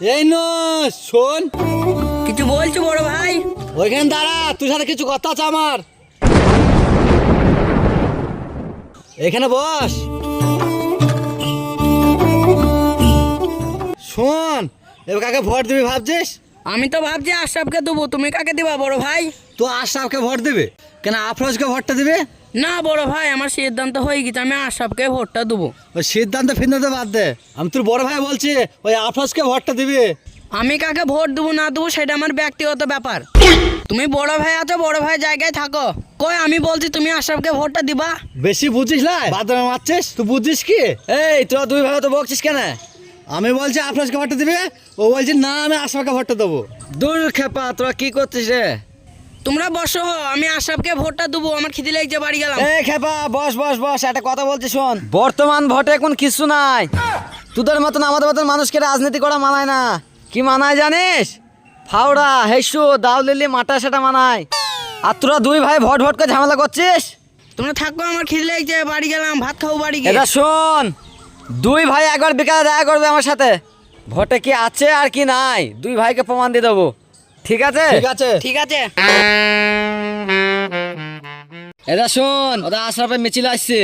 এই নো শোন। কিছু বলছো বড় ভাই? ওইখানে দাঁড়া তুই সাথে কিছু কথা আছে আমার। এখানে বস। শোন এবার কাকে ভোট দিবি ভাবছিস? আমি তো ভাবছি আশরাফকে দেবো। তুমি কাকে দিবা বড় ভাই? তো আশরাফকে ভোট দিবে। কেন আফরোজকে ভোটটা দিবে? না বড় ভাই আমার সিদ্ধান্ত হয়ে গেছে আমি আশরাফকে ভোটটা দেবো। ওই সিদ্ধান্ত ফিদ্ধান্ত বাদ দে। আমি তোর বড় ভাই বলছি ওই আফরোজকে ভোটটা দিবি। আমি কাকে ভোট দেবো না দেবো সেটা আমার ব্যক্তিগত ব্যাপার। তুমি বড় ভাই আছো বড় ভাই জায়গায় থাকো। কই আমি বলছি তুমি আশরাফকে ভোটটা দিবা? বেশি বুঝিস না বাদরে মারছিস? তুই বুঝিস কি? এই তোরা দুই ভাই তো বকছিস কেন? আমি বলছি আফরোজকে ভোটটা দিবে ও বলছে না আমি আশরাফকে ভোটটা দেবো। দূর খেপা তোরা কি করছিস রে? তোমরা বসো আমি আশরাফকে ভোটটা দেবো আমার খিদে লাগছে বাড়ি গেলাম। এই খেপা বস বস বস একটা কথা বলছি শোন। বর্তমান ভোটে এখন কিছু নাই। তোদের মতন আমাদের মতন মানুষকে রাজনীতি করা মানায় না। কি মানায় জানিস? ফাউড়া হেসু দাও লিলি মাটা সেটা মানায়। আর তোরা দুই ভাই ভট ভট করে ঝামেলা করছিস? তোমরা থাকো আমার খিদে লাগছে বাড়ি গেলাম ভাত খাব বাড়ি গিয়ে। এটা শোন দুই ভাই একবার বিকালে দেখা করবে আমার সাথে। ভোটে কি আছে আর কি নাই দুই ভাইকে প্রমাণ দিয়ে দেবো। ঠিক আছে? ঠিক আছে। ঠিক আছে। এটা শোন ওটা আশরাফের মিছিল আসছে।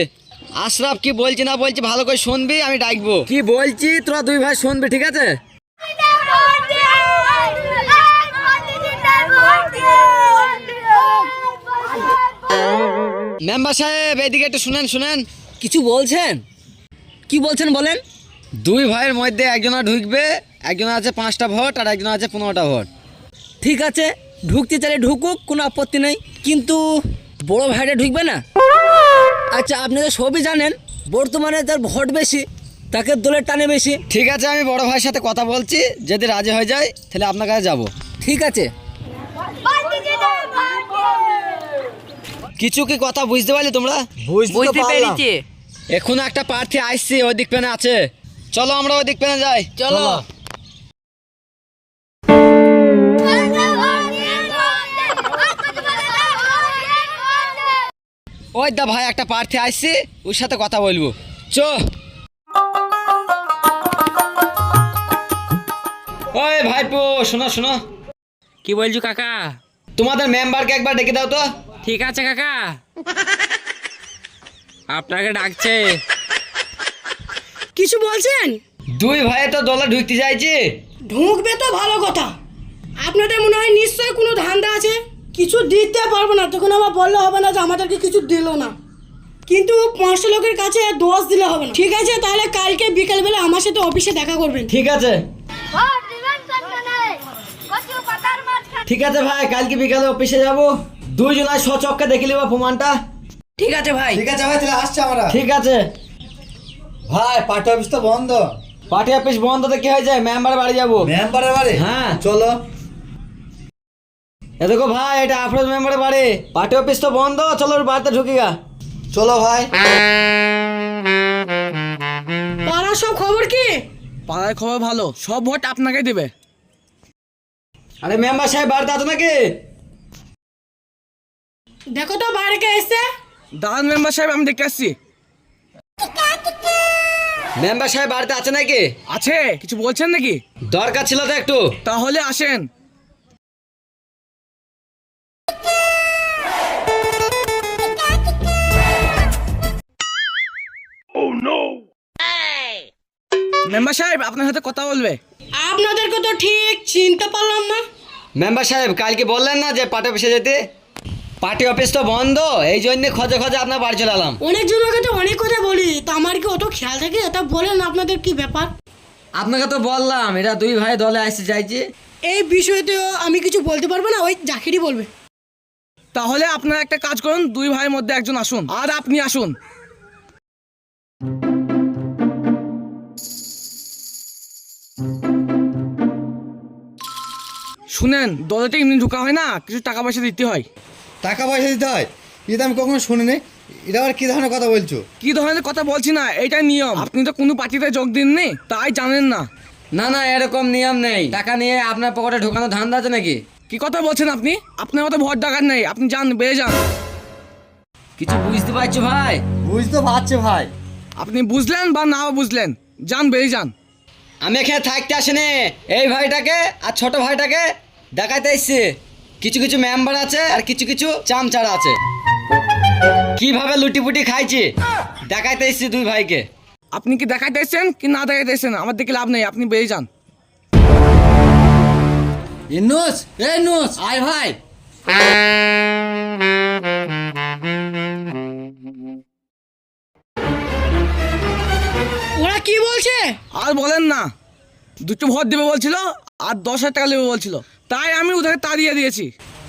আশরাফ কি বলছি না বলছি ভালো করে শুনবি আমি ডাকবো। কি বলছি? তোরা দুই ভাই শুনবি ঠিক আছে? মেম্বার সাহেব এদিকে একটু শুনেন শুনেন। কিছু বলছেন? কি বলছেন বলেন? দুই ভাইয়ের মধ্যে একজনা ঢুকবে একজনের আছে পাঁচটা ভোট আর একজন আছে পনেরোটা ভোট। ঠিক আছে ঢুকতে চাইলে ঢুকুক কোনো আপত্তি নেই। কিন্তু বড় ভাইটা ঢুকবে না? আচ্ছা আপনি তো সবই জানেন বর্তমানে তার ভোট বেশি তাকে দলের টানে বেশি। ঠিক আছে আমি বড় ভাইয়ের সাথে কথা বলছি যদি রাজি হয়ে যায় তাহলে আপনার কাছে যাব। ঠিক আছে। কিছু কি কথা বুঝতে পারলি তোমরা? বুঝতে পেরেছি। এখন একটা প্রার্থী আসছে ওই দিক পেনে আছে। চলো আমরা ওই দিক পেনে যাই। চলো। ওই দা ভাই একটা প্রার্থী আসছে ওর সাথে কথা বলব। চ। ওই ভাইপো শোনো শোনো। কি বলছো কাকা? তোমাদের মেম্বারকে একবার ডেকে দাও তো। ঠিক আছে কাকা। আপনাকে ডাকছে। কিছু বলছেন? দুই ভাই তো দলে ঢুকতে চাইছে। ঢুকবে তো ভালো কথা। আপনাদের মনে হয় নিশ্চয়ই কোনো ধান্দা আছে? কিছু দিতে পারব না। তখন আবার বললে হবে না যে আমাদেরকে কিছু দিল না। কিন্তু পাঁচটা লোকের কাছে দোষ দিলে হবে না। ঠিক আছে তাহলে কালকে বিকালবেলা আমার সাথে অফিসে দেখা করবেন। ঠিক আছে। ঠিক আছে ভাই কালকে বিকালে অফিসে যাব। দুইজন আজ সচককে দেখে নিবা প্রমাণটা। ঠিক আছে ভাই। ঠিক আছে ভাই তাহলে আসছে আমরা। ঠিক আছে। ভাই পার্টি অফিস তো বন্ধ। পার্টি অফিস বন্ধ তো কি হয়ে যায়? মেম্বার বাড়ি যাব। মেম্বারের বাড়ি? হ্যাঁ। চলো। এ দেখো ভাই এটা আফরোজ মেম্বারের বাড়ি। পার্টি অফিস তো বন্ধ চলো ওর বাড়িতে ঢুকি গা। চলো ভাই। পাড়ার সব খবর কি? পাড়ার খবর ভালো সব ভোট আপনাকে দেবে। আরে মেম্বার সাহেব বাড়িতে আছো নাকি? দেখো তো বাইরে কে এসছে। দাঁড়ান মেম্বার সাহেব আমি দেখে আসছি। মেম্বার সাহেব বাড়িতে আছে নাকি? আছে কিছু বলছেন নাকি? দরকার ছিল তো একটু। তাহলে আসেন। মেম্বার সাহেব আপনার সাথে কথা বলবে। আপনাদেরকে তো ঠিক চিনতে পারলাম না। মেম্বার সাহেব কালকে বললেন না যে পার্টি অফিসে যেতে? পার্টি অফিস তো বন্ধ এই জন্য খোঁজে খোঁজে আপনার বাড়ি চলে এলাম। অনেক জনের তো অনেক কথা বলি তা আমার কি অত খেয়াল থাকে? তা বলেন আপনাদের কি ব্যাপার? আপনাকে তো বললাম এটা দুই ভাই দলে আসতে চাইছে। এই বিষয়তে আমি কিছু বলতে পারব না ওই জাকিরই বলবে। তাহলে আপনারা একটা কাজ করুন দুই ভাইয়ের মধ্যে একজন আসুন আর আপনি আসুন। শুনেন দলেতে এমনি ঢুকা হয় না কিছু টাকা পয়সা দিতে হয়। টাকা পয়সা দিতে হয়? এটা আমি কখনো শুনিনি। এটা আবার কি ধরনের কথা বলছো? কি ধরনের কথা বলছি না এটাই নিয়ম। আপনি তো কোনো পার্টিতে যোগ দিননি তাই জানেন না। না না এরকম নিয়ম নেই। টাকা নিয়ে আপনার পকেটে ঢোকানো ধান্দা আছে নাকি? কি কথা বলছেন আপনি? আপনার মতো ভোট দেখার নেই আপনি যান বেড়ে যান। কিছু বুঝতে পারছ ভাই? বুঝতে পারছে ভাই। আপনি বুঝলেন বা না বুঝলেন যান বেড়ে যান। আমি এখানে থাকতে আসিনি। এই ভাইটাকে আর ছোট ভাইটাকে দেখাইতে এসছি। কিছু কিছু মেম্বার আছে আর কিছু কিছু চামচারা আছে। কীভাবে লুটিপুটি খাইছি? দেখাইতে এসছি দুই ভাইকে। আপনি কি দেখাইতে এসছেন কি না দেখাইতে এসছেন? আমার দেখে লাভ নেই আপনি বেরিয়ে যান। ইনুস এ নুস আয় ভাই। আর বলেন না। দুটো ভোট দেবে বলছিল আর দশ হাজার টাকা নেবে বলছিল। তাই আমি ওদেরকে তাড়িয়ে দিয়েছি।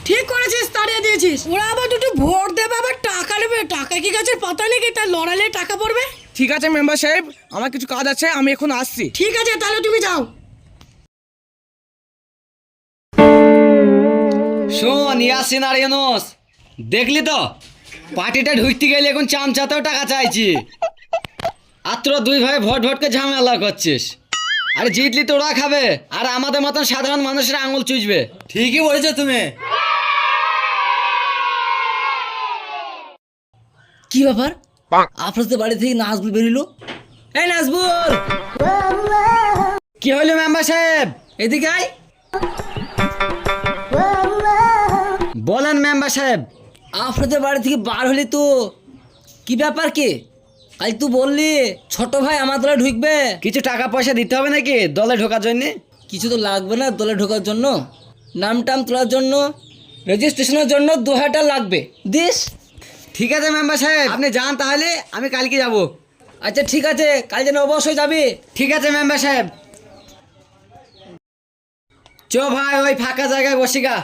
ঠিক করেছিস তাড়িয়ে দিয়েছিস। ওরা আবার দুটো ভোট দেবে আবার টাকা নেবে। টাকা কি গাছের পাতা নাকি? তার লড়ালে টাকা পড়বে? ঠিক আছে মেম্বার সাহেব আমার কিছু কাজ আছে আমি এখন আসছি। ঠিক আছে তাহলে তুমি যাও। শোন ইয়াসিন আর ইউনুস দেখলি তো? পার্টিটা ঢুকতে গেলে এখন চামচাতেও টাকা চাইছি। আর তোরা দুই ভাই ভট ভটকে ঝামেলা করছিস। আরে জিতলি তোরা খাবে আর আমাদের মতন সাধারণ মানুষের আঙুল চুষবে। ঠিকই বলেছ তুমি। কি ব্যাপার? আপনার বাড়ি থেকে নাজবুল বেরিলো? এই নাজবুল! কি হইল মেম্বার সাহেব? এদিকে আয়। বলেন মেম্বার সাহেব। আপনাদের বাড়ি থেকে বার হলি তো কি ব্যাপার কি? কাল তুই বললি ছোট ভাই আমার দলে ঢুকবে। কিছু টাকা পয়সা দিতে হবে নাকি দলে ঢোকার জন্য? কিছু তো লাগবে না দলে ঢোকার জন্য। নাম টাম তোলার জন্য রেজিস্ট্রেশনের জন্য দু হাজার লাগবে। দিস। ঠিক আছে মেম্বার সাহেব। আপনি যান তাহলে আমি কালকে যাব। আচ্ছা ঠিক আছে। কাল যেন অবশ্যই যাবি। ঠিক আছে মেম্বার সাহেব। চ ভাই ওই ফাঁকা জায়গায় বসি গা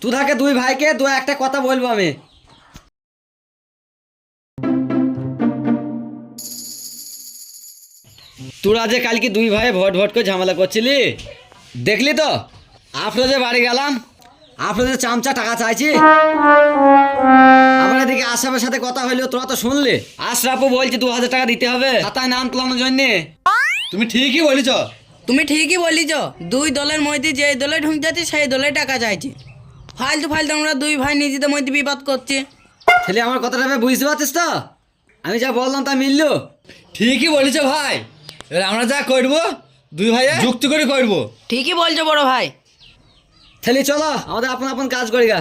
তু থাকে দুই ভাইকে দু একটা কথা বলব আমি। তোরা যে কালকে দুই ভাই ভট ভট করে ঝামেলা করছিলি? দেখলি তো? আপনার যে বাড়ি গেলাম আপনাদের চামচা টাকা চাইছি আমার এদিকে আশরাফের সাথে কথা হইল তোরা তো শুনলি? আশরাফও বলছে দু হাজার টাকা দিতে হবে খাতায় নাম তোলানোর জন্যে। তুমি ঠিকই বলেছ। তুমি ঠিকই বলিছ দুই দলের মধ্যে যে দলে ঢুকতে যাচ্ছে সেই দলে টাকা চাইছে। ফালতু ফালতু আমরা দুই ভাই নিজেদের মধ্যে বিবাদ করছি। ছেলে আমার কথাটা বুঝতে পারছিস তো? আমি যা বললাম তা মিললো? ঠিকই বলেছ ভাই। এবার আমরা যা করব দুই ভাই যুক্তি করে করব। ঠিকই বলছো বড় ভাই। তাহলে চলো আমাদের আপন আপন কাজ করি গা।